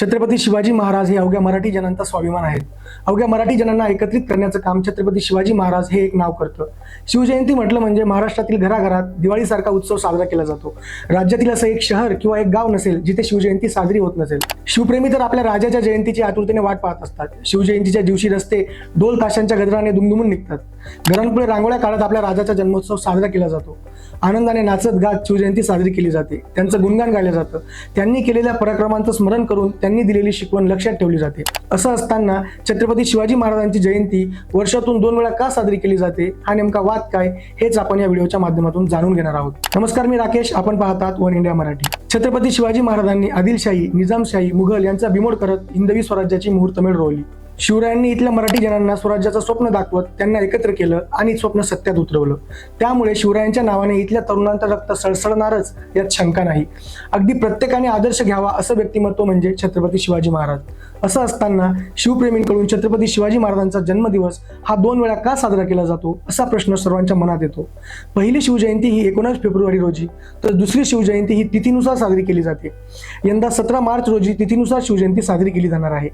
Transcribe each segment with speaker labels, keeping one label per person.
Speaker 1: छत्रपती शिवाजी महाराज हे अवघ्या मराठी जनांचा स्वाभिमान आहेत. अवघ्या मराठी जनांना एकत्रित करण्याचं काम छत्रपती शिवाजी महाराज हे एक नाव करतं. शिवजयंती म्हटलं म्हणजे महाराष्ट्रातील घराघरात दिवाळीसारखा उत्सव साजरा केला जातो. राज्यातील असं एक शहर किंवा एक गाव नसेल जिथे शिवजयंती साजरी होत नसेल. शिवप्रेमी तर आपल्या राजाच्या जयंतीची आतुरतेने वाट पाहत असतात. शिवजयंतीच्या दिवशी रस्ते डोल ताशांच्या गजराने दुमदुमून निघतात. घरांपुढे रांगोळ्या काळात आपल्या राजाचा जन्मोत्सव साजरा केला जातो. आनंदाने नाचत गात शिवजयंती साजरी केली जाते. त्यांचं गुणगान गायलं जातं. त्यांनी केलेल्या पराक्रमांचं स्मरण करून त्यांनी दिलेली शिकवण लक्षात ठेवली जाते. असं असताना छत्रपती शिवाजी महाराजांची जयंती वर्षातून दोन वेळा का साजरी केली जाते? हा नेमका वाद काय? हेच आपण या व्हिडिओच्या माध्यमातून जाणून घेणार आहोत. नमस्कार मी राकेश. आपण पाहतात वन इंडिया मराठी. छत्रपती शिवाजी महाराजांनी आदिलशाही निजामशाही मुघल यांचा बिमोड करत हिंदवी स्वराज्याची मुहूर्तमेळ रोवली. शिवरायांनी इथल्या मराठी जनांना स्वराज्याचं स्वप्न दाखवत त्यांना एकत्र केलं आणि स्वप्न सत्यात उतरवलं. त्यामुळे शिवरायांच्या नावाने इथल्या तरुणांचं रक्त सळसळणारच यात शंका नाही. अगदी प्रत्येकाने आदर्श घ्यावा असं व्यक्तिमत्व म्हणजे छत्रपती शिवाजी महाराज. असं असताना शिवप्रेमींकडून छत्रपती शिवाजी महाराजांचा जन्मदिवस हा दोन वेळा का साजरा केला जातो असा प्रश्न सर्वांच्या मनात येतो. पहिली शिवजयंती ही एकोणीस फेब्रुवारी रोजी तर दुसरी शिवजयंती ही तिथीनुसार साजरी केली जाते. यंदा सतरा मार्च रोजी तिथीनुसार शिवजयंती साजरी केली जाणार आहे.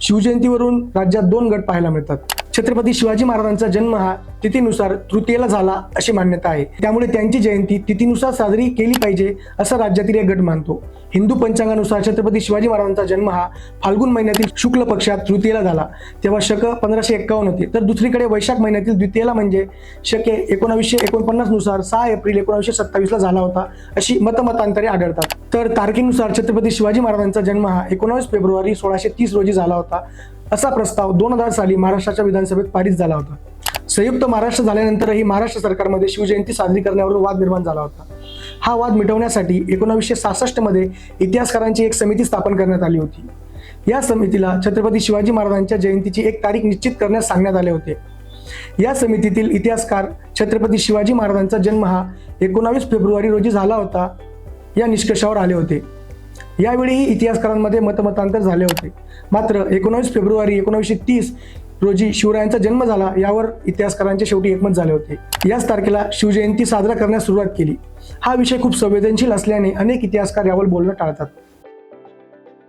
Speaker 1: शिवजयंतीवरून राज्यात दोन गट पाहायला मिळतात. छत्रपती शिवाजी महाराजांचा जन्म हा तिथीनुसार तृतीयेला झाला अशी मान्यता आहे. त्यामुळे त्यांची जयंती तिथीनुसार साजरी केली पाहिजे असं राज्यातील एक गट मानतो. हिंदू पंचांगानुसार छत्रपती शिवाजी महाराजांचा जन्म हा फाल्गुन महिन्यातील शुक्ल पक्षात तृतीयेला झाला. तेव्हा शक पंधराशे एक्कावन्न होते. तर दुसरीकडे वैशाख महिन्यातील द्वितीयेला म्हणजे शके एकोणावीसशे एकोणपन्नासनुसार सहा एप्रिल एकोणीसशे सत्तावीसला झाला होता अशी मतमतांतरे आढळतात. तर तारखेनुसार छत्रपती शिवाजी महाराजांचा जन्म हा एकोणावीस फेब्रुवारी सोळाशे तीस रोजी झाला होता. असा प्रस्ताव दोन हजार साली महाराष्ट्राच्या विधानसभेत पारित झाला होता. संयुक्त महाराष्ट्र झाल्यानंतरही महाराष्ट्र सरकारमध्ये शिवजयंती साजरी करण्यावर वाद निर्माण झाला होता. हा वाद मिटवण्यासाठी एकोणावीसशे सहासष्टमध्ये इतिहासकारांची एक समिती स्थापन करण्यात आली होती. या समितीला छत्रपती शिवाजी महाराजांच्या जयंतीची एक तारीख निश्चित करण्यास सांगण्यात आले होते. या समितीतील इतिहासकार छत्रपती शिवाजी महाराजांचा जन्म हा एकोणावीस फेब्रुवारी रोजी झाला होता या निष्कर्षावर आले होते. यावेळीही इतिहासकारांमध्ये मतमतांतर झाले होते. मात्र एकोणावीस फेब्रुवारी एकोणावीसशे तीस रोजी शिवरायांचा जन्म झाला यावर इतिहासकारांचे शेवटी एकमत झाले होते. याच तारखेला शिवजयंती साजरा करण्यास सुरुवात केली. हा विषय खूप संवेदनशील असल्याने अनेक इतिहासकार यावर बोलणं टाळतात.